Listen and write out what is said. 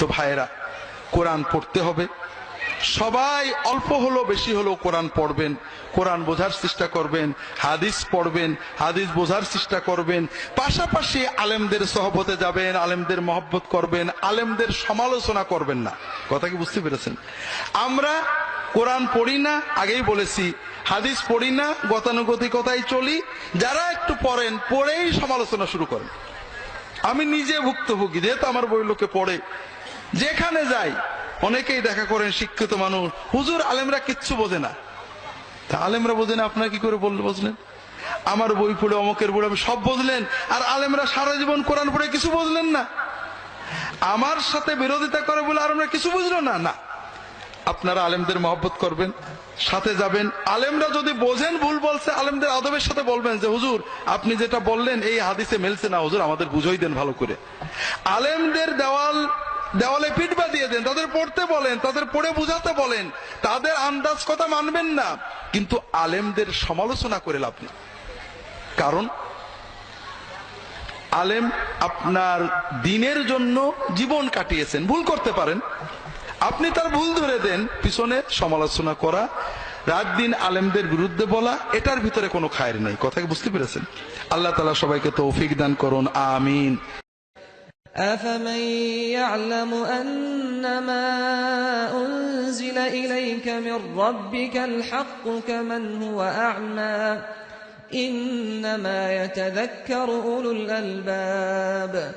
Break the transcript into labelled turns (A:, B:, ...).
A: তো ভাইয়েরা, কোরআন পড়তে হবে। সবাই অল্প হলো বেশি হলো কোরআন পড়বেন। কোরআন বোঝার চেষ্টা করবেন, হাদিস পড়বেন, হাদিস বোঝার চেষ্টা করবেন। পাশাপাশি আলেমদের সহবতে যাবেন, আলেমদের মহব্বত করবেন, আলেমদের সমালোচনা করবেন না। কথা কি বুঝতে পেরেছেন? আমরা কোরআন পড়ি না, আগেই বলেছি, হাদিস পড়ি না, গতানুগতিকতায় চলি। যারা একটু পড়েন, পড়েই সমালোচনা শুরু করেন। আমি নিজে ভুক্তভোগী, যেহেতু আমার বই লোকে পড়ে। যেখানে যাই, অনেকেই দেখা করেন শিক্ষিত মানুষ। হুজুর আলেমরা কিচ্ছু বোঝে না। তা আলেমরা বোঝে না, আপনার কি করে বললে বুঝলেন? আমার বই পড়ে, অমকের বই, সব বুঝলেন। আর আলেমরা সারা জীবন কোরআন পড়ে কিছু বুঝলেন না। আমার সাথে বিরোধিতা করে বলে আর আমরা কিছু বুঝলো না? না। আপনারা আলেমদের মহব্বত করবেন, সাথে যাবেন। আলেমরা যদি বোঝেন ভুল বলছে, আলেমদের আদবের সাথে বলবেন যে, হুজুর, আপনি যেটা বললেন, এই হাদিসে মেলছে না। হুজুর, আমাদের বুঝাই দেন ভালো করে। আলেমদের দেওয়াল দেওয়ালে পিঠবা দিয়ে দেন, তাদের পড়তে বলেন, তাদের পড়ে বুঝাতে বলেন, তাদের আন্দাজ কথা মানবেন না। কিন্তু আলেমদের সমালোচনা করে লাভ নেই। কারণ আলেম আপনার দিনের জন্য জীবন কাটিয়েছেন, ভুল করতে পারেন। আপনি তার ভুল ধরে দেন, পিছনে সমালোচনা করা, রাত দিন আলেমদের বিরুদ্ধে বলা, এটার ভিতরে কোনো খায়ের নেই। কথা বুঝতে পেরেছেন? আল্লাহ তালা সবাইকে তৌফিক দান করুন, আমিন।
B: أفمن يعلم أنما أنزل إليك من ربك الحق كمن هو أعمى إنما يتذكر أولو الألباب